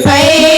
Isso aí!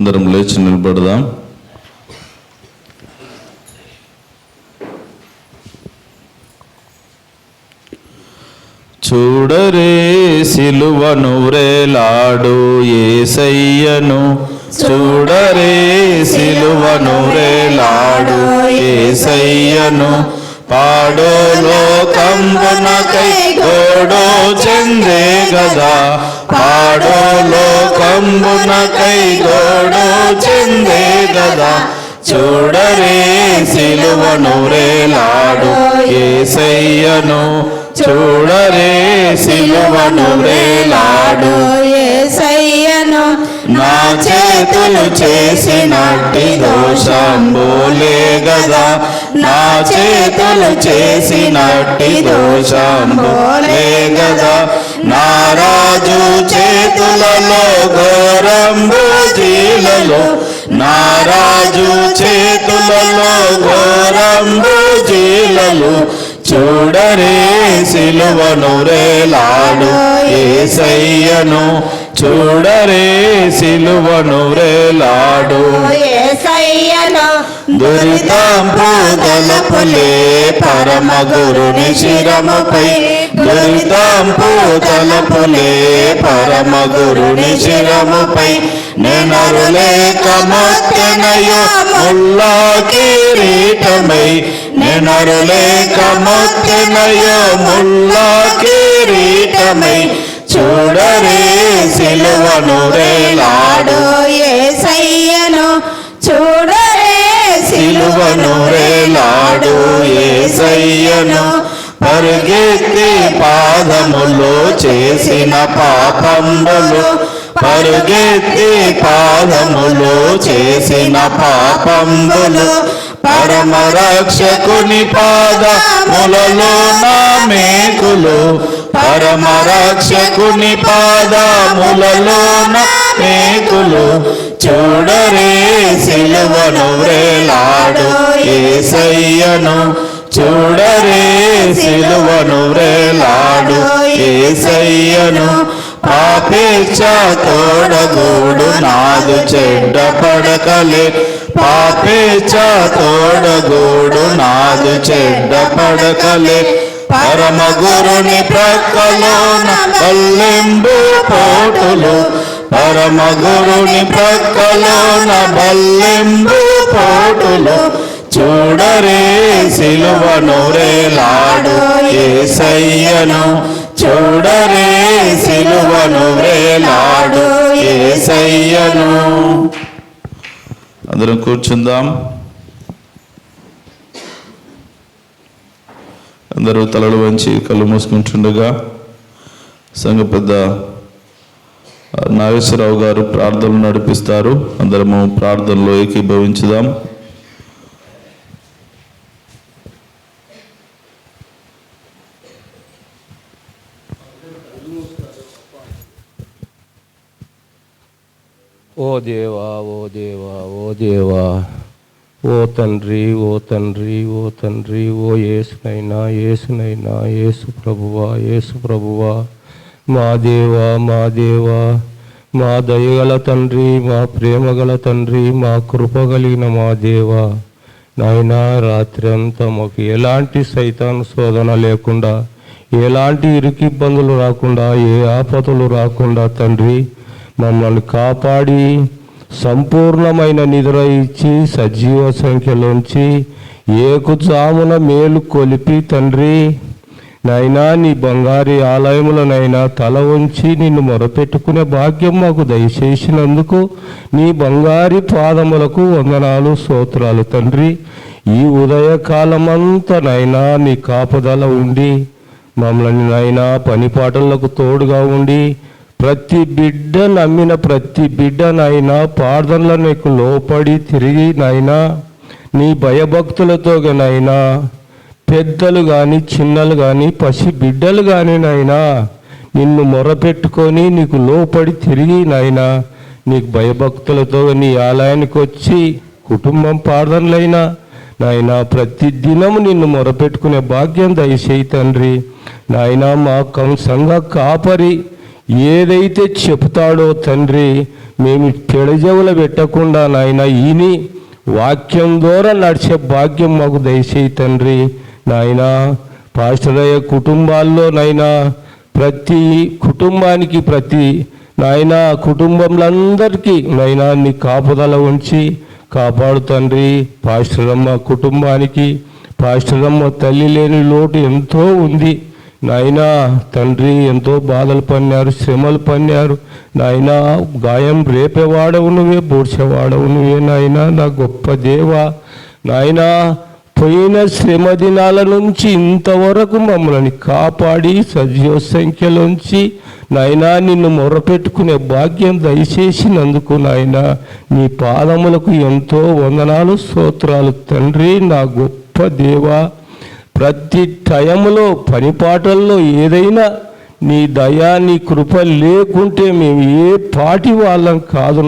అందరం లేచి నిలబడదాం. చూడరే సిలువను ఏ ఏసయ్యను. చూడరే సిలువను ఏ ఏసయ్యను. పాడో లోకంబునకై గోడో చంద్రే గదా. పాడు లోకంబునకై గోడు చెందే గదా చూడరే సిలువను రేలాడు ఏసయ్యను. చూడరే సిలువను రేలాడు ఏసయ్యను. నా చేతులు చేసినట్టి దోషంబోలే గదా నా చేతులు చేసినట్టి దోషంబోలే గదా చేతులలో నారాజు చేతులలో ఘోరంబు జీలలు చూడరే సిలువను రేలాడు ఏసయ్యను చూడరే సిలువను రేలాడు యేసయ్యను దురితాంపు తలపులే పరమ గురుని శిరముపై. దురితాంపు తలపులే పరమ గురుని శిరముపై. నెనరులేక మొత్తెనయో ముల్లా కిరీటమై. నెనరులేక మొత్తెనయో ముల్లా కిరీటమై. చూడరే సిలువను రేలాడు యేసయ్యను చూడరే సిలువను రేలాడు ఏసయ్యను పరుగెత్తి పాదములో చేసిన పాపంబులు పరుగెత్తి పాదములో చేసిన పాపంబులు పరమ రక్షకుని పాదములలో నా మేకులు. పరమ రక్షకుని పాదములలో నా మేకులు. చూడరే సిలువను వ్రేలాడు ఏసయ్యను. చూడరే సిలువను వ్రేలాడు ఏసయ్యను. పాపేచ్ఛ తోడగూడు నాదు చెడ్డ పడకలే. పాపేచ్ఛ తోడగూడు నాదు చెడ్డ పడకలే. పరమ గురుని ప్రక్కలోన బల్లెంబు పోటులు. పరమ గురుని ప్రక్కలోన బల్లెంబు పోటులు చూడరే సిలువను రేలాడు ఏసయ్యను చూడరే సిలువను రేలాడు ఏసయ్యను. అందరం కూర్చుందాం. అందరూ తలలు వంచి కళ్ళు మూసుకుంటుండగా సంఘ పెద్ద నాగేశ్వరరావు గారు ప్రార్థనలు నడిపిస్తారు. అందరము ప్రార్థనలో ఏకీభవించుదాం. ఓ దేవా ఓ దేవా ఓ దేవా ఓ తండ్రి ఓ తండ్రి ఓ తండ్రి ఓ ఏసునైనా ఏసునైనా ఏసు ప్రభువా ఏసు ప్రభువా. మా దేవా మా దేవా మా దయగల తండ్రి మా ప్రేమగల తండ్రి మా కృప కలిగిన మా దేవా. నాయనా రాత్రి అంతా మాకు ఎలాంటి సైతాన్ శోధన లేకుండా ఎలాంటి ఇరుకు ఇబ్బందులు రాకుండా ఏ ఆపదలు రాకుండా తండ్రి మమ్మల్ని కాపాడి సంపూర్ణమైన నిద్ర ఇచ్చి సజీవ సంఖ్యలోంచి ఏకు జామున మేలు కొలిపి తండ్రి. నైనా నీ బంగారి ఆలయములనైనా తల ఉంచి నిన్ను మొరపెట్టుకునే భాగ్యం మాకు దయచేసినందుకు నీ బంగారి పాదములకు వందనాలు స్తోత్రాలు తండ్రి. ఈ ఉదయకాలమంతా నైనా నీ కాపుదల ఉండి మమ్మల్ని నైనా పనిపాటలకు తోడుగా ఉండి ప్రతి బిడ్డ నమ్మిన ప్రతి బిడ్డ నైనా ప్రార్థనల నీకు లోపడి తిరిగి నైనా నీ భయభక్తులతో నైనా పెద్దలు కానీ చిన్నలు కానీ పసి బిడ్డలు కానీ నాయనా నిన్ను మొరపెట్టుకొని నీకు లోపడి తిరిగి నాయనా నీకు భయభక్తులతో నీ ఆలయానికి వచ్చి కుటుంబం ప్రార్థనలైనా నాయనా ప్రతి దినము నిన్ను మొరపెట్టుకునే భాగ్యం దయచేయి తండ్రి. నాయనా మా కం- సంఘ కాపరి ఏదైతే చెప్తాడో తండ్రి మేము పెడజవుల పెట్టకుండా నాయన ఈని వాక్యం ద్వారా నడిచే భాగ్యం మాకు దయచేయి తండ్రి. నాయనా పాస్టరయ్య కుటుంబాల్లో నైనా ప్రతి కుటుంబానికి ప్రతి నాయనా కుటుంబంలందరికీ నైనా నీ కాపుదల ఉంచి కాపాడు తండ్రి పాస్టరమ్మ కుటుంబానికి. పాస్టరమ్మ తల్లి లేని లోటు ఎంతో ఉంది. నాయనా తండ్రి ఎంతో బాధలు పన్నారు శ్రమలు పన్నారు. నాయనా గాయం రేపేవాడవు నువ్వే బూడ్చేవాడవు నువ్వే నాయనా నా గొప్ప దేవ. నాయనా పోయిన శ్రమ దినాల నుంచి ఇంతవరకు మమ్మల్ని కాపాడి సజీవ సంఖ్యలోంచి నాయనా నిన్ను మొరపెట్టుకునే భాగ్యం దయచేసినందుకు నాయనా నీ పాదములకు ఎంతో వందనాలు స్తోత్రాలు. తండ్రి నా గొప్ప దేవా ప్రతి టైములో పనిపాటల్లో ఏదైనా నీ దయా నీ కృప లేకుంటే మేము ఏ పాటి వాళ్ళం కాదు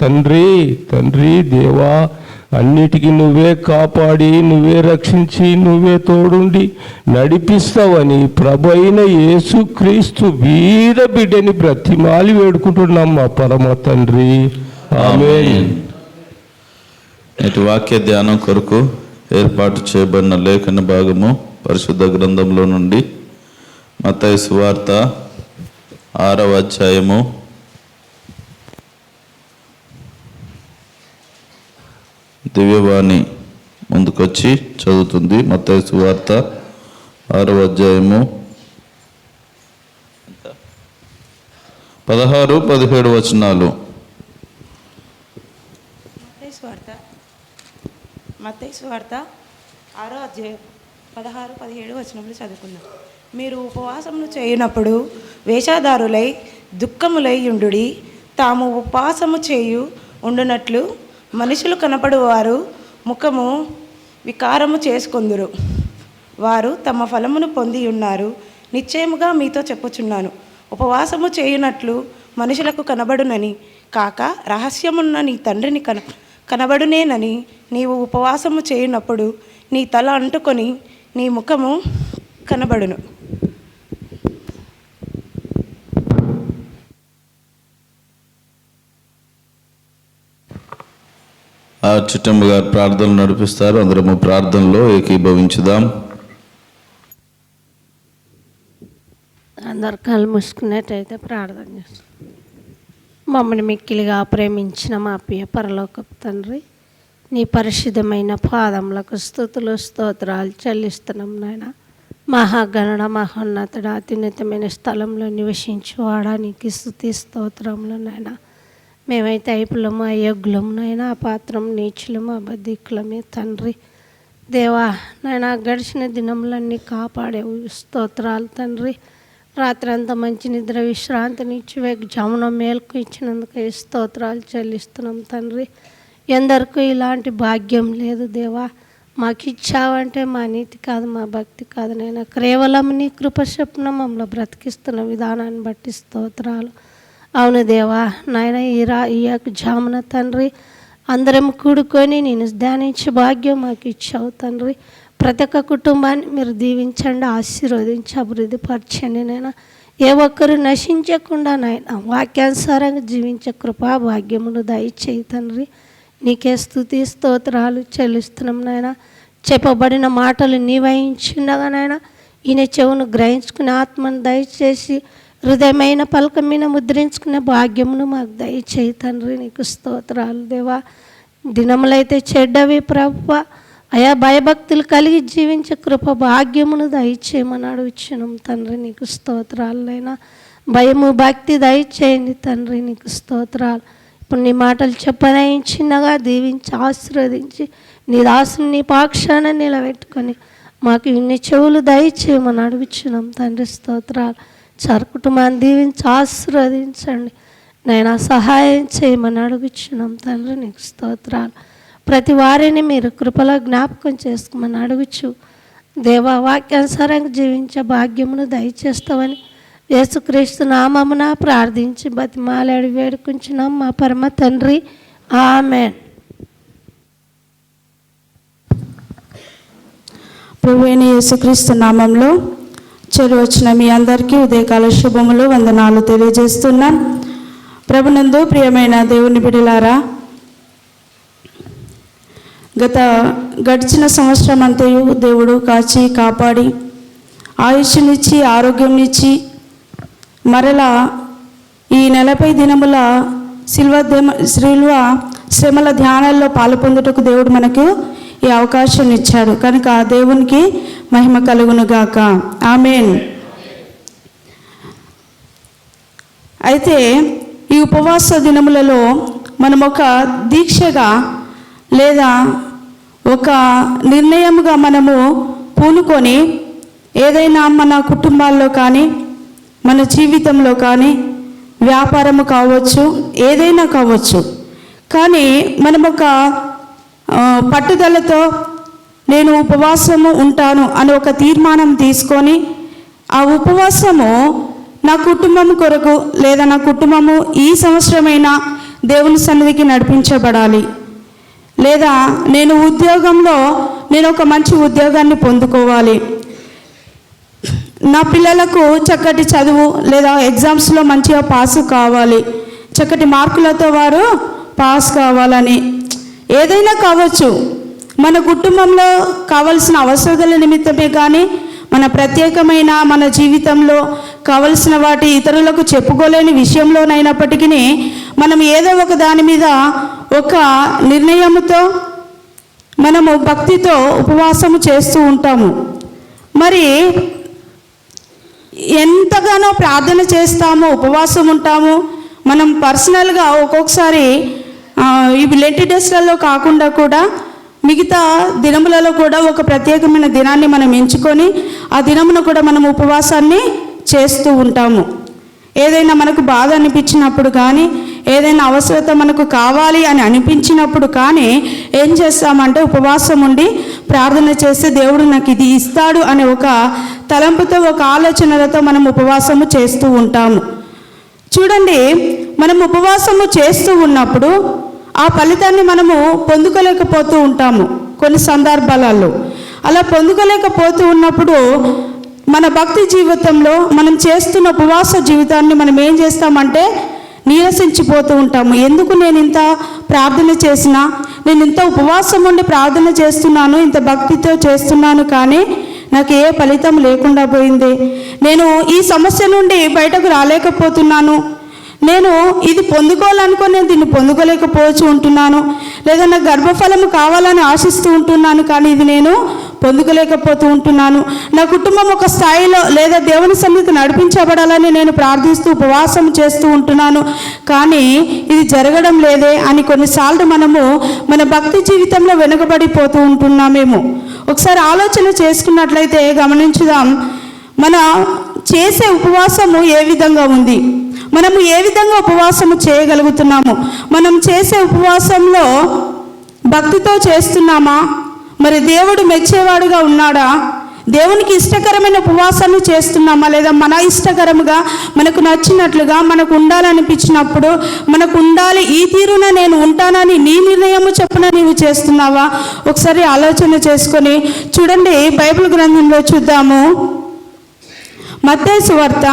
తండ్రి తండ్రి దేవా అన్నిటికీ నువ్వే కాపాడి నువ్వే రక్షించి నువ్వే తోడుండి నడిపిస్తావని ప్రభు అయిన యేసుక్రీస్తు వీర బిడ్డని బ్రతిమాలి వేడుకుంటున్నాం మా పరమ తండ్రి. ఆమేన్. నేటి వాక్య ధ్యానం కొరకు ఏర్పాటు చేయబడిన లేఖన భాగము పరిశుద్ధ గ్రంథంలో నుండి మత్తయి సువార్త ఆరవ అధ్యాయము దివ్యవాణి ముందుకొచ్చి చదువుతుంది. మత్తయి సువార్త ఆరో అధ్యాయము. పదహారు పదిహేడు వచనాలు. మత్తయి స్వార్త ఆరో అధ్యాయం పదహారు పదిహేడు వచనములు చదువుకుందాం. మీరు ఉపవాసమును చేయనప్పుడు వేషాదారులై దుఃఖములై ఉండుడి. తాము ఉపవాసము చేయు ఉండునట్లు మనుషులు కనపడువారు ముఖము వికారము చేసుకుందురు. వారు తమ ఫలమును పొంది ఉన్నారు నిశ్చయముగా మీతో చెప్పుచున్నాను. ఉపవాసము చేయునట్లు మనుషులకు కనబడునని కాక రహస్యమున్న నీ తండ్రిని కన కనబడునేనని నీవు ఉపవాసము చేయునప్పుడు నీ తల అంటుకొని నీ ముఖము కనబడును. చిట్టమ్మ గారు ప్రార్థనలు నడిపిస్తారు. అందరము ప్రార్థనలో ఏకీభవించుదాం. అందరు కళ్ళు మూసుకున్నట్టయితే ప్రార్థన చేస్తాం. మమ్మల్ని మిక్కిలిగా ప్రేమించిన మా ప్రియ పరలోకపు తండ్రి నీ పరిశుద్ధమైన పాదములకు స్థుతులు స్తోత్రాలు చెల్లిస్తున్నాం నాయన. మహాగణుడ మహోన్నతుడ అత్యున్నతమైన స్థలంలో నివసించువాడా. నీకు స్థుతి స్తోత్రములు నాయన. మేమైతే అయిపులము అయోగ్యులము నాయన ఆ పాత్రం నీచులము అబద్ధికులమే తండ్రి. దేవా నాయన గడిచిన దినములన్నీ కాపాడే స్తోత్రాలు తండ్రి. రాత్రంతా మంచి నిద్ర విశ్రాంతినిచ్చి వేగ జమున మేల్కు ఇచ్చినందుకు స్తోత్రాలు చెల్లిస్తున్నాం తండ్రి. ఎందరికీ ఇలాంటి భాగ్యం లేదు దేవా. మాకు ఇచ్చావంటే మా నీతి కాదు మా భక్తి కాదు నేను కేవలం నీ కృప మమ్మల్ని బ్రతికిస్తున్న విధానాన్ని బట్టి స్తోత్రాలు. అవును దేవా నాయన ఈ రా ఈ యొక్క జామున తండ్రి అందరం కూడుకొని నేను ధ్యానించే భాగ్యం మాకు ఇచ్చావు తండ్రి. ప్రతి ఒక్క కుటుంబాన్ని మీరు దీవించండి ఆశీర్వదించి అభివృద్ధిపరచండి నేను ఏ ఒక్కరు నశించకుండా నాయన వాక్యానుసారంగా జీవించే కృపా భాగ్యమును దయచేయి తండ్రి. నీకే స్థుతి స్తోత్రాలు చెల్లిస్తున్నాం నాయన. చెప్పబడిన మాటలు నీవహించుండగా నాయన. ఈయన చెవును గ్రహించుకునే ఆత్మను దయచేసి హృదయమైన పలక మీద ముద్రించుకునే భాగ్యమును మాకు దయచేయి తండ్రి. నీకు స్తోత్రాలు దేవా. దినములైతే చెడ్డవి ప్రభు అయా భయభక్తులు కలిగి జీవించే కృప భాగ్యమును దయచేయమని అడుగుచున్నాం తండ్రి. నీకు స్తోత్రాలైనా. భయము భక్తి దయచేయండి తండ్రి. నీకు స్తోత్రాలు. ఇప్పుడు నీ మాటలు చెప్పనయించినగా దీవించి ఆశీర్వదించి నీ దాసుని నీ పాక్షాన నిలబెట్టుకొని మాకు ఇన్ని చెవులు దయచేయమని అడుగుచున్నాం తండ్రి. స్తోత్రాలు. చారు కుటుంబాన్ని దీవించి ఆశీర్వదించండి. నైనా సహాయం చేయమని అడుగుచున్నాం తండ్రి నీకు స్తోత్రాలు. ప్రతి వారిని మీరు కృపలో జ్ఞాపకం చేసుకోమని అడుగుచు. దేవా వాక్యానుసారంగా జీవించే భాగ్యమును దయచేస్తామని యేసుక్రీస్తు నామమున ప్రార్థించి బతిమాలాడి వేడుకుంటున్నాం మా పరమ తండ్రి. ఆమెన్. ప్రభు అయిన యేసుక్రీస్తు నామంలో చెరు వచ్చిన మీ అందరికీ ఉదయకాల శుభములు వందనాలు తెలియజేస్తున్నాం. ప్రభునందు ప్రియమైన దేవుని బిడిలారా గత గడిచిన సంవత్సరం అంతయు దేవుడు కాచి కాపాడి ఆయుష్నిచ్చి ఆరోగ్యంనిచ్చి మరలా ఈ నలభై దినముల శిల్వ శిల్వ శ్రమల ధ్యానాల్లో పాలు పొందుటకు దేవుడు మనకు ఈ అవకాశం ఇచ్చాడు కనుక ఆ దేవునికి మహిమ కలుగును గాక ఆమెన్. అయితే ఈ ఉపవాస దినములలో మనం ఒక దీక్షగా లేదా ఒక నిర్ణయముగా మనము పూనుకొని ఏదైనా మన కుటుంబాల్లో కానీ మన జీవితంలో కానీ వ్యాపారము కావచ్చు ఏదైనా కావచ్చు. కానీ మనం ఒక పట్టుదలతో నేను ఉపవాసము ఉంటాను అని ఒక తీర్మానం తీసుకొని ఆ ఉపవాసము నా కుటుంబం కొరకు లేదా నా కుటుంబము ఈ సంవత్సరమైనా దేవుని సన్నిధికి నడిపించబడాలి. లేదా నేను ఉద్యోగంలో నేను ఒక మంచి ఉద్యోగాన్ని పొందుకోవాలి. నా పిల్లలకు చక్కటి చదువు లేదా ఎగ్జామ్స్లో మంచిగా పాస్ కావాలి. చక్కటి మార్కులతో వారు పాస్ కావాలని. ఏదైనా కావచ్చు. మన కుటుంబంలో కావలసిన అవసరతల నిమిత్తమే కానీ మన ప్రత్యేకమైన మన జీవితంలో కావలసిన వాటి ఇతరులకు చెప్పుకోలేని విషయంలోనైనప్పటికీ మనం ఏదో ఒక దాని మీద ఒక నిర్ణయముతో మనము భక్తితో ఉపవాసము చేస్తూ ఉంటాము. మరి ఎంతగానో ప్రార్థన చేస్తాము ఉపవాసం ఉంటాము. మనం పర్సనల్గా ఒక్కొక్కసారి ఇవి లెంటి డేస్లలో కాకుండా కూడా మిగతా దినములలో కూడా ఒక ప్రత్యేకమైన దినాన్ని మనం ఎంచుకొని ఆ దినమున కూడా మనం ఉపవాసాన్ని చేస్తూ ఉంటాము. ఏదైనా మనకు బాధ అనిపించినప్పుడు కానీ ఏదైనా అవసరత మనకు కావాలి అని అనిపించినప్పుడు కానీ ఏం చేస్తామంటే ఉపవాసం ఉండి ప్రార్థన చేస్తే దేవుడు నాకు ఇది ఇస్తాడు అనే ఒక తలంపుతో ఒక ఆలోచనలతో మనం ఉపవాసము చేస్తూ ఉంటాము. చూడండి మనం ఉపవాసము చేస్తూ ఉన్నప్పుడు ఆ ఫలితాన్ని మనము పొందుకోలేకపోతూ ఉంటాము కొన్ని సందర్భాలలో. అలా పొందుకోలేకపోతూ ఉన్నప్పుడు మన భక్తి జీవితంలో మనం చేస్తున్న ఉపవాస జీవితాన్ని మనం ఏం చేస్తామంటే నీరసించిపోతూ ఉంటాము. ఎందుకు నేను ఇంత ప్రార్థన చేసినా నేను ఇంత ఉపవాసం ఉండి ప్రార్థన చేస్తున్నాను ఇంత భక్తితో చేస్తున్నాను కానీ నాకు ఏ ఫలితం లేకుండా పోయింది. నేను ఈ సమస్య నుండి బయటకు రాలేకపోతున్నాను. నేను ఇది పొందుకోవాలనుకొని నేను దీన్ని పొందుకోలేకపోవచ్చు ఉంటున్నాను. లేదా నాకు గర్భఫలము కావాలని ఆశిస్తూ ఉంటున్నాను కానీ ఇది నేను పొందుకోలేకపోతూ ఉంటున్నాను. నా కుటుంబం ఒక స్థాయిలో లేదా దేవుని సన్నిధి నడిపించబడాలని నేను ప్రార్థిస్తూ ఉపవాసం చేస్తూ ఉంటున్నాను. కానీ ఇది జరగడం లేదే అని కొన్నిసార్లు మనము మన భక్తి జీవితంలో వెనుకబడిపోతూ ఉంటున్నామేమో. ఒకసారి ఆలోచన చేసుకున్నట్లయితే గమనించుదాం. మన చేసే ఉపవాసము ఏ విధంగా ఉంది? మనము ఏ విధంగా ఉపవాసము చేయగలుగుతున్నాము? మనం చేసే ఉపవాసంలో భక్తితో చేస్తున్నామా? మరి దేవుడు మెచ్చేవాడుగా ఉన్నాడా? దేవునికి ఇష్టకరమైన ఉపవాసాన్ని చేస్తున్నామా? లేదా మన ఇష్టకరముగా మనకు నచ్చినట్లుగా మనకు ఉండాలనిపించినప్పుడు మనకు ఉండాలి ఈ తీరున నేను ఉంటానని నీ నిర్ణయము చొప్పున నీవు చేస్తున్నావా? ఒకసారి ఆలోచన చేసుకొని చూడండి బైబిల్ గ్రంథంలో చూద్దాము. మత్తయి వార్త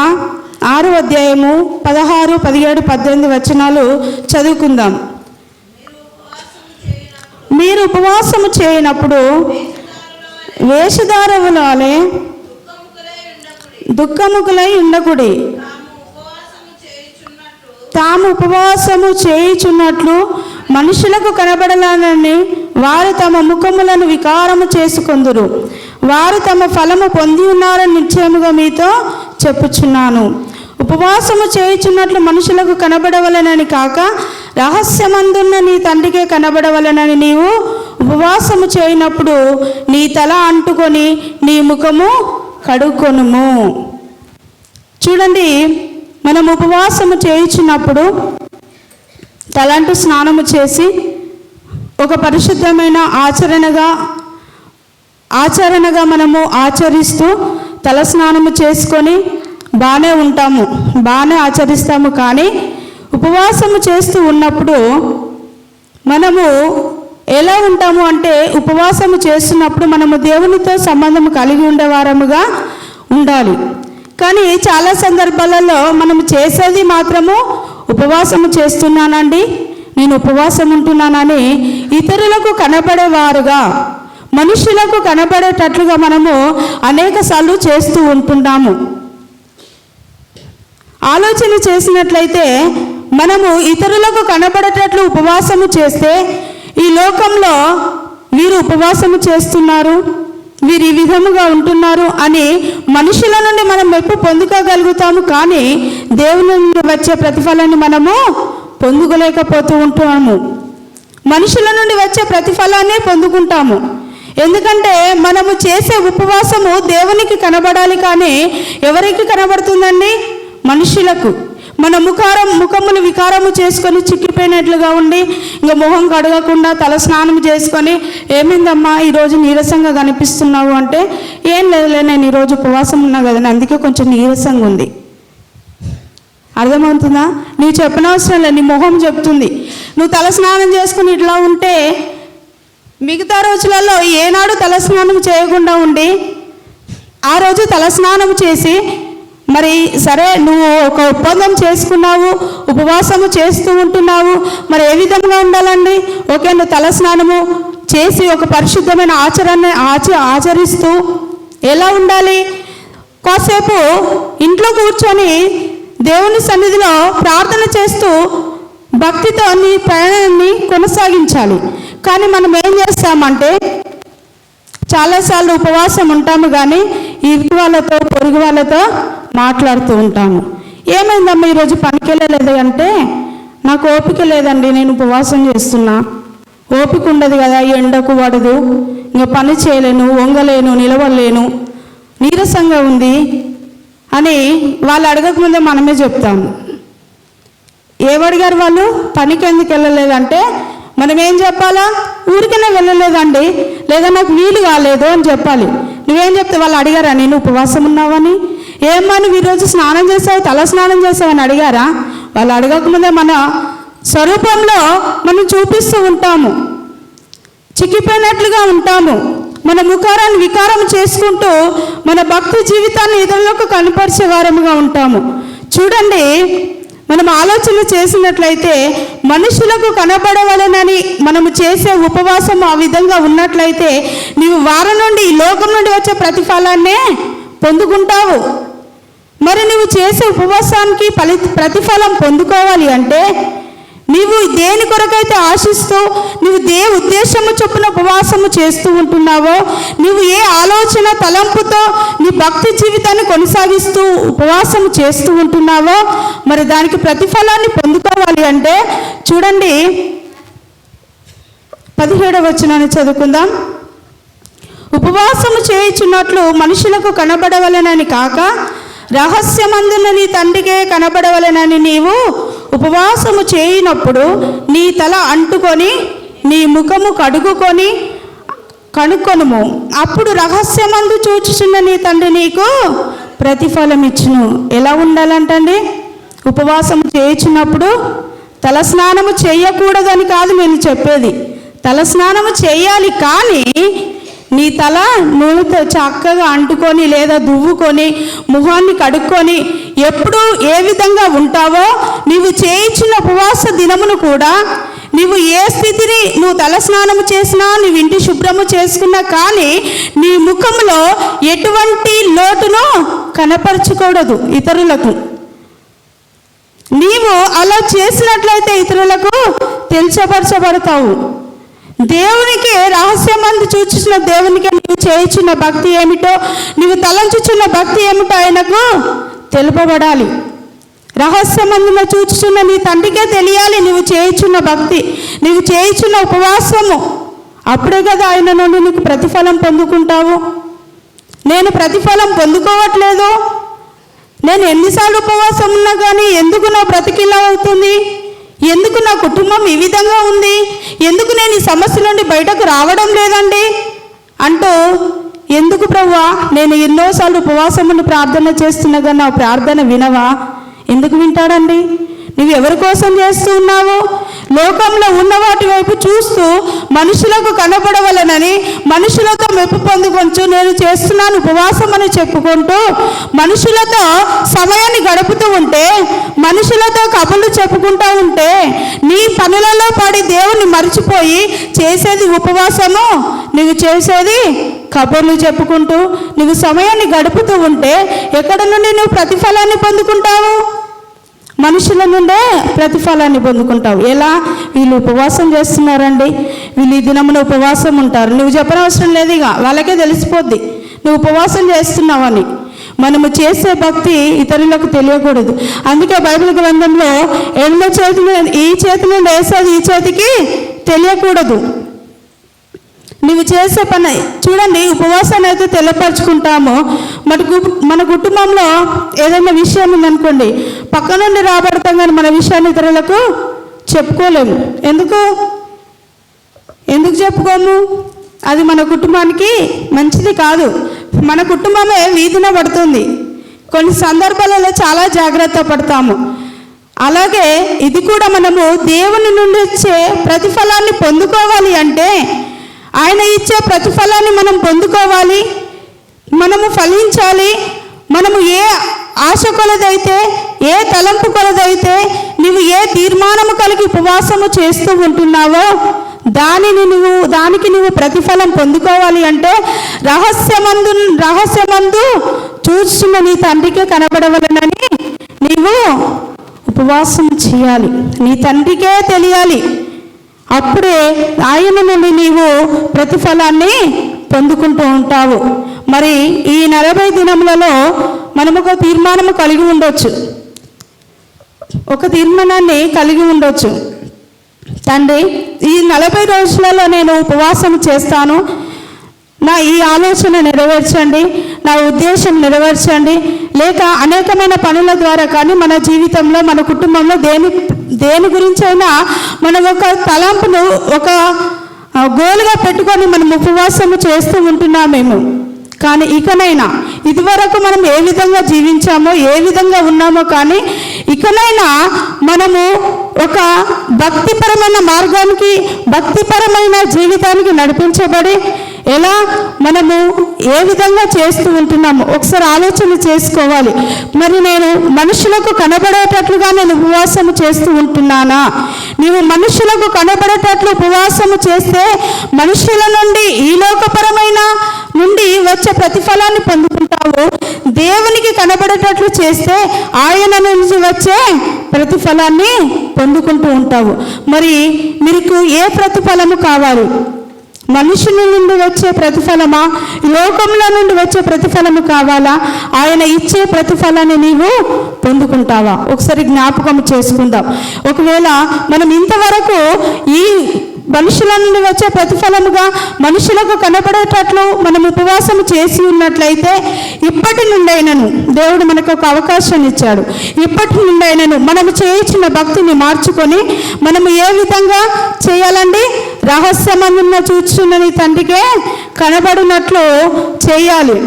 ఆరు అధ్యాయము పదహారు పదిహేడు పద్దెనిమిది వచనాలు చదువుకుందాం. మీరు ఉపవాసము చేయనప్పుడు వేషధారవులాలే దుఃఖముకులై ఉండకుడి. తాము ఉపవాసము చేయుచున్నట్లు మనుషులకు కనబడలానని వారు తమ ముఖములను వికారము చేసుకొందురు. వారు తమ ఫలము పొంది ఉన్నారని నిశ్చయముగా మీతో చెప్పుచున్నాను. ఉపవాసము చేయుచున్నట్లు మనుషులకు కనబడవలనని కాక రహస్యమందున్న నీ తండ్రికే కనబడవలనని నీవు ఉపవాసము చేయనప్పుడు నీ తల అంటుకొని నీ ముఖము కడుక్కొనుము చూడండి మనం ఉపవాసము చేయించినప్పుడు తలంటు స్నానము చేసి ఒక పరిశుద్ధమైన ఆచరణగా ఆచరణగా మనము ఆచరిస్తూ తల స్నానము చేసుకొని బాగానే ఉంటాము బాగానే ఆచరిస్తాము కానీ ఉపవాసము చేస్తూ ఉన్నప్పుడు మనము ఎలా ఉంటాము అంటే ఉపవాసము చేస్తున్నప్పుడు మనము దేవునితో సంబంధం కలిగి ఉండేవారముగా ఉండాలి. కానీ చాలా సందర్భాలలో మనం చేసేది మాత్రము ఉపవాసము చేస్తున్నానండి నేను ఉపవాసం ఉంటున్నానని ఇతరులకు కనబడేవారుగా మనుషులకు కనబడేటట్లుగా మనము అనేక సార్లు చేస్తూ ఉంటున్నాము. ఆలోచన చేసినట్లయితే మనము ఇతరులకు కనబడేటట్లు ఉపవాసము చేస్తే ఈ లోకంలో వీరు ఉపవాసము చేస్తున్నారు వీరు ఈ విధముగా ఉంటున్నారు అని మనుషుల నుండి మనం మెప్పు పొందుకోగలుగుతాము. కానీ దేవుని నుండి వచ్చే ప్రతిఫలాన్ని మనము పొందుకోలేకపోతూ ఉంటాము. మనుషుల నుండి వచ్చే ప్రతిఫలాన్ని పొందుకుంటాము. ఎందుకంటే మనము చేసే ఉపవాసము దేవునికి కనబడాలి కానీ ఎవరికి కనబడుతుందండి? మనుషులకు మన ముఖారం ముఖములు వికారము చేసుకొని చిక్కిపోయినట్లుగా ఉండి ఇంకా మొహం కడగకుండా తల స్నానం చేసుకొని ఏమైందమ్మా ఈరోజు నీరసంగా కనిపిస్తున్నావు అంటే ఏం లేదులే నేను ఈరోజు ఉపవాసం ఉన్నా కదండి అందుకే కొంచెం నీరసంగా ఉంది. అర్థమవుతుందా? నువ్వు చెప్పనవసరం లేదు నీ మొహం చెప్తుంది. నువ్వు తలస్నానం చేసుకుని ఇట్లా ఉంటే మిగతా రోజులలో ఏనాడు తలస్నానం చేయకుండా ఉండి ఆ రోజు తలస్నానం చేసి మరి సరే నువ్వు ఒక ఒప్పందం చేసుకున్నావు ఉపవాసము చేస్తూ ఉంటున్నావు మరి ఏ విధంగా ఉండాలండి? ఓకే నువ్వు తలస్నానము చేసి ఒక పరిశుద్ధమైన ఆచరణ ఆచ ఆచరిస్తూ ఎలా ఉండాలి? కాసేపు ఇంట్లో కూర్చొని దేవుని సన్నిధిలో ప్రార్థన చేస్తూ భక్తితో నీ ప్రయాణాన్ని కొనసాగించాలి. కానీ మనం ఏం చేస్తామంటే చాలాసార్లు ఉపవాసం ఉంటాము కానీ ఇరుగు వాళ్ళతో పొరుగు వాళ్ళతో మాట్లాడుతూ ఉంటాము ఏమైందమ్మా ఈరోజు పనికి వెళ్ళలేదు అంటే? నాకు ఓపిక లేదండి నేను ఉపవాసం చేస్తున్నా. ఓపిక ఉండదు కదా ఎండకు పడదు ఇంకా పని చేయలేను వంగలేను నిలవలేను నీరసంగా ఉంది అని వాళ్ళు అడగకముందే మనమే చెప్తాము. ఏమడిగారు వాళ్ళు? పనికి ఎందుకు వెళ్ళలేదంటే మనం ఏం చెప్పాలా? ఊరికనే వెళ్ళలేదండి. లేదా నాకు వీలు కాలేదు అని చెప్పాలి. నువ్వేం చెప్తే వాళ్ళు అడిగారా నేను ఉపవాసం ఉన్నావని? ఏమ్మా నువ్వు ఈరోజు స్నానం చేసావు తల స్నానం చేసావని అడిగారా? వాళ్ళు అడగకముందే మన స్వరూపంలో మనం చూపిస్తూ ఉంటాము. చిక్కిపోయినట్లుగా ఉంటాము. మన ముఖారాన్ని వికారం చేసుకుంటూ మన భక్తి జీవితాన్ని ఇతరులకు కనపరిచే వారముగా ఉంటాము. చూడండి మనం ఆలోచన చేసినట్లయితే మనుషులకు కనబడవలనని మనము చేసే ఉపవాసం ఆ విధంగా ఉన్నట్లయితే నీవు వారం నుండి ఈ లోకం నుండి వచ్చే ప్రతిఫలాన్నే పొందుకుంటావు. మరి నువ్వు చేసే ఉపవాసానికి ఫలి ప్రతిఫలం పొందుకోవాలి అంటే నీవు దేని కొరకైతే ఆశిస్తూ నువ్వు దే ఉద్దేశము చొప్పున ఉపవాసము చేస్తూ ఉంటున్నావో నువ్వు ఏ ఆలోచన తలంపుతో నీ భక్తి జీవితాన్ని కొనసాగిస్తూ ఉపవాసం చేస్తూ ఉంటున్నావో మరి దానికి ప్రతిఫలాన్ని పొందుకోవాలి అంటే చూడండి. పదిహేడవ వచనాన్ని చదువుకుందాం. ఉపవాసము చేయుచున్నట్లు మనుషులకు కనబడవలనని కాక రహస్యమందున నీ తండ్రికే కనబడవలనని నీవు ఉపవాసము చేయనప్పుడు నీ తల అంటుకొని నీ ముఖము కడుగుకొని కనుక్కొనుము అప్పుడు రహస్యమందు చూచుచున్న నీ తండ్రి నీకు ప్రతిఫలం ఇచ్చును ఎలా ఉండాలంటండి? ఉపవాసం చేయించినప్పుడు తలస్నానము చేయకూడదని కాదు నేను చెప్పేది. తలస్నానము చేయాలి కానీ నీ తల నూనెతో చక్కగా అంటుకొని లేదా దువ్వుకొని ముఖాన్ని కడుక్కొని ఎప్పుడు ఏ విధంగా ఉంటావో నీవు చేయించిన ఉపవాస దినమును కూడా నీవు ఏ స్థితిని నువ్వు తలస్నానము చేసినా నువ్వు ఇంటి శుభ్రము చేసుకున్నా కానీ నీ ముఖంలో ఎటువంటి లోటును కనపరచకూడదు ఇతరులకు. నీవు అలా చేసినట్లయితే ఇతరులకు తెలియపరచబడతావు దేవునికి రహస్యమందు చూచుచున్న దేవునికి నీవు చేయుచున్న భక్తి ఏమిటో నీవు తలంచుచున్న భక్తి ఏమిటో ఆయనకు తెలుపబడాలి. రహస్యమందున చూచుచున్న నీ తండ్రికే తెలియాలి నువ్వు చేయుచున్న భక్తి నీవు చేయుచున్న ఉపవాసము. అప్పుడే కదా ఆయన నుండి నీకు ప్రతిఫలం పొందుకుంటావు. నేను ప్రతిఫలం పొందుకోవట్లేదు. నేను ఎన్నిసార్లు ఉపవాసం ఉన్నా కానీ ఎందుకు నా బ్రతికిలా అవుతుంది? ఎందుకు నా కుటుంబం ఈ విధంగా ఉంది? ఎందుకు నేను ఈ సమస్య నుండి బయటకు రావడం లేదండి? అంటూ ఎందుకు ప్రవ్వా నేను ఎన్నోసార్లు ఉపవాసమును ప్రార్థన చేస్తున్నా నా ప్రార్థన వినవా? ఎందుకు వింటాడండి? నువ్వు ఎవరి కోసం చేస్తున్నావు లోకంలో ఉన్న వాటి వైపు చూస్తూ మనుషులకు కనబడవలనని మనుషులతో మెప్పు పొందుకొంచు నేను చేస్తున్నాను ఉపవాసం అని చెప్పుకుంటూ మనుషులతో సమయాన్ని గడుపుతూ ఉంటే మనుషులతో కబుర్లు చెప్పుకుంటూ ఉంటే నీ పనులలో పడి దేవుని మర్చిపోయి చేసేది ఉపవాసము నువ్వు చేసేది కబుర్లు చెప్పుకుంటూ నువ్వు సమయాన్ని గడుపుతూ ఉంటే ఎక్కడ నుండి నువ్వు ప్రతిఫలాన్ని పొందుకుంటావు? మనుషుల నుండే ప్రతిఫలాన్ని పొందుకుంటావు. ఎలా? వీళ్ళు ఉపవాసం చేస్తున్నారండి. వీళ్ళు ఈ దినమున ఉపవాసం ఉంటారు. నువ్వు చెప్పనవసరం లేదు ఇక. వాళ్ళకే తెలిసిపోద్ది. నువ్వు ఉపవాసం చేస్తున్నావని మనము చేసే భక్తి ఇతరులకు తెలియకూడదు. అందుకే బైబిల్ గ్రంథంలో ఎన్నో చేతులు ఈ చేతి నుండి వేసేది ఈ చేతికి తెలియకూడదు. నువ్వు చేసే పని చూడండి ఉపవాసాన్ని అయితే తెల్లపరుచుకుంటామో. మన మన కుటుంబంలో ఏదైనా విషయం ఉందనుకోండి పక్క నుండి రాబడతాం కానీ మన విషయాన్ని ఇతరులకు చెప్పుకోలేము. ఎందుకు? ఎందుకు చెప్పుకోము? అది మన కుటుంబానికి మంచిది కాదు. మన కుటుంబమే వీధిన పడుతుంది. కొన్ని సందర్భాలలో చాలా జాగ్రత్త పడతాము. అలాగే ఇది కూడా మనము దేవుని నుండి వచ్చే ప్రతిఫలాన్ని పొందుకోవాలి అంటే ఆయన ఇచ్చే ప్రతిఫలాన్ని మనం పొందుకోవాలి మనము ఫలించాలి మనము ఏ ఆశ కొలదైతే ఏ తలంపు కొలదైతే నువ్వు ఏ తీర్మానము కలిగి ఉపవాసము చేస్తూ ఉంటున్నావో దానిని నువ్వు దానికి నువ్వు ప్రతిఫలం పొందుకోవాలి అంటే రహస్యమందు రహస్యమందు చూస్తున్న నీ తండ్రికే కనబడవలనని నీవు ఉపవాసం చేయాలి. నీ తండ్రికే తెలియాలి. అప్పుడే ఆయన నుండి నీవు ప్రతిఫలాన్ని పొందుకుంటూ ఉంటావు. మరి ఈ నలభై దినములలో మనము ఒక తీర్మానము కలిగి ఉండొచ్చు. ఒక తీర్మానాన్ని కలిగి ఉండొచ్చు. తండ్రి ఈ నలభై రోజులలో నేను ఉపవాసం చేస్తాను. నా ఈ ఆలోచన నెరవేర్చండి. నా ఉద్దేశం నెరవేర్చండి. లేక అనేకమైన పనుల ద్వారా కానీ మన జీవితంలో మన కుటుంబంలో దేని దేని గురించైనా మనం ఒక తలంపును ఒక గోలుగా పెట్టుకొని మనం ఉపవాసము చేస్తూ ఉంటున్నామేమో కానీ ఇకనైనా ఇదివరకు మనం ఏ విధంగా జీవించామో ఏ విధంగా ఉన్నామో కానీ ఇకనైనా మనము ఒక భక్తిపరమైన మార్గానికి భక్తిపరమైన జీవితానికి నడిపించబడి ఎలా మనము ఏ విధంగా చేస్తూ ఉంటున్నాము ఒకసారి ఆలోచన చేసుకోవాలి. మరి నేను మనుషులకు కనబడేటట్లుగా నేను ఉపవాసము చేస్తూ ఉంటున్నానా? నీవు మనుషులకు కనబడేటట్లు ఉపవాసము చేస్తే మనుషుల నుండి ఈ లోకపరమైన నుండి వచ్చే ప్రతిఫలాన్ని పొందుకుంటావు. దేవునికి కనబడేటట్లు చేస్తే ఆయన నుంచి వచ్చే ప్రతిఫలాన్ని పొందుకుంటూ ఉంటావు. మరి మీకు ఏ ప్రతిఫలము కావాలి? మనుషుల నుండి వచ్చే ప్రతిఫలమా? లోకంలో నుండి వచ్చే ప్రతిఫలము కావాలా? ఆయన ఇచ్చే ప్రతిఫలాన్ని నీవు పొందుకుంటావా? ఒకసారి జ్ఞాపకం చేసుకుందాం. ఒకవేళ మనం ఇంతవరకు ఈ మనుషుల నుండి వచ్చే ప్రతిఫలముగా మనుషులకు కనపడేటట్లు మనం ఉపవాసం చేసి ఉన్నట్లయితే ఇప్పటి నుండైనను దేవుడు మనకు ఒక అవకాశం ఇచ్చాడు. ఇప్పటి నుండైనను మనము చేయించిన భక్తిని మార్చుకొని మనము ఏ విధంగా చేయాలండి? రహస్యమన్న చూచున్న నీ తండ్రికే కనబడినట్లు చేయాలి.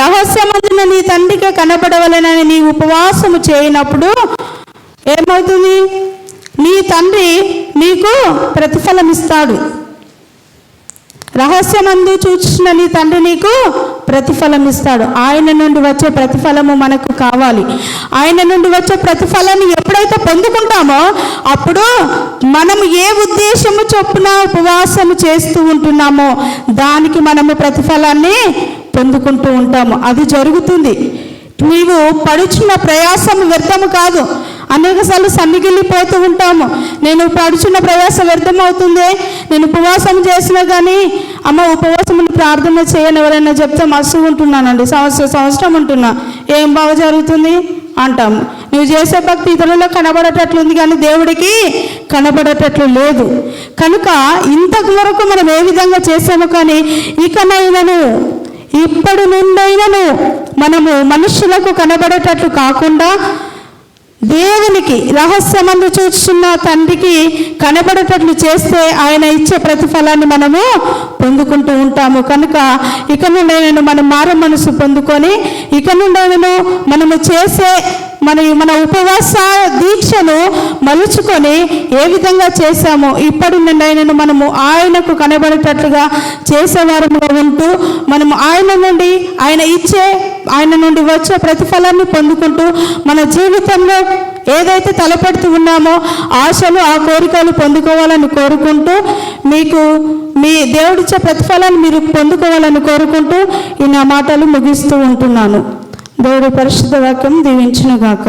రహస్యమందున నీ తండ్రికే కనపడవలనని నీ ఉపవాసము చేయనప్పుడు ఏమవుతుంది? నీ తండ్రి నీకు ప్రతిఫలం ఇస్తాడు రహస్యమందు చూచిన నీ తండ్రి నీకు ప్రతిఫలం ఇస్తాడు ఆయన నుండి వచ్చే ప్రతిఫలము మనకు కావాలి. ఆయన నుండి వచ్చే ప్రతిఫలాన్ని ఎప్పుడైతే పొందుకుంటామో అప్పుడు మనం ఏ ఉద్దేశము చొప్పున ఉపవాసం చేస్తూ ఉంటున్నామో దానికి మనము ప్రతిఫలాన్ని పొందుకుంటూ ఉంటాము. అది జరుగుతుంది. నీవు పడుచున్న ప్రయాసం వ్యర్థము కాదు. అనేకసార్లు సన్నిగిల్లిపోతూ ఉంటాము. నేను పడుచున్న ప్రయాసం వ్యర్థమవుతుంది. నేను ఉపవాసం చేసినా కానీ అమ్మ ఉపవాసం ప్రార్థన చేయని ఎవరైనా చెప్తే మస్తు ఉంటున్నానండి సంవత్సరం సంవత్సరం ఉంటున్నా. ఏం బాగా జరుగుతుంది? అంటాము. నువ్వు చేసే భక్తి ఇతరులలో కనబడేటట్లుంది కానీ దేవుడికి కనబడేటట్లు లేదు. కనుక ఇంతకు వరకు మనం ఏ విధంగా చేసాము కానీ ఇకనైనను ఇప్పటి నుండైనను మనము మనుషులకు కనబడేటట్లు కాకుండా దేవునికి రహస్యమందు చూస్తున్న తండ్రికి కనబడేటట్లు చేస్తే ఆయన ఇచ్చే ప్రతిఫలాన్ని మనము పొందుకుంటూ ఉంటాము. కనుక ఇక నుండైనను మనం మారు మనసు పొందుకొని ఇక నుండైనను మనము చేసే మన మన ఉపవాస దీక్షను మలుచుకొని ఏ విధంగా చేశామో ఇప్పటి నుండైనను మనము ఆయనకు కనబడేటట్లుగా చేసేవారముగా ఉంటూ మనము ఆయన నుండి ఆయన ఇచ్చే ఆయన నుండి వచ్చే ప్రతిఫలాన్ని పొందుకుంటూ మన జీవితంలో ఏదైతే తలపెడుతూ ఉన్నామో ఆశలు ఆ కోరికలు పొందుకోవాలని కోరుకుంటూ మీకు మీ దేవుడిచ్చే ప్రతిఫలాన్ని మీరు పొందుకోవాలని కోరుకుంటూ ఈ నా మాటలు ముగిస్తూ ఉంటున్నాను. దేవుడి పరిశుద్ధ వాక్యం దీవించునుగాక.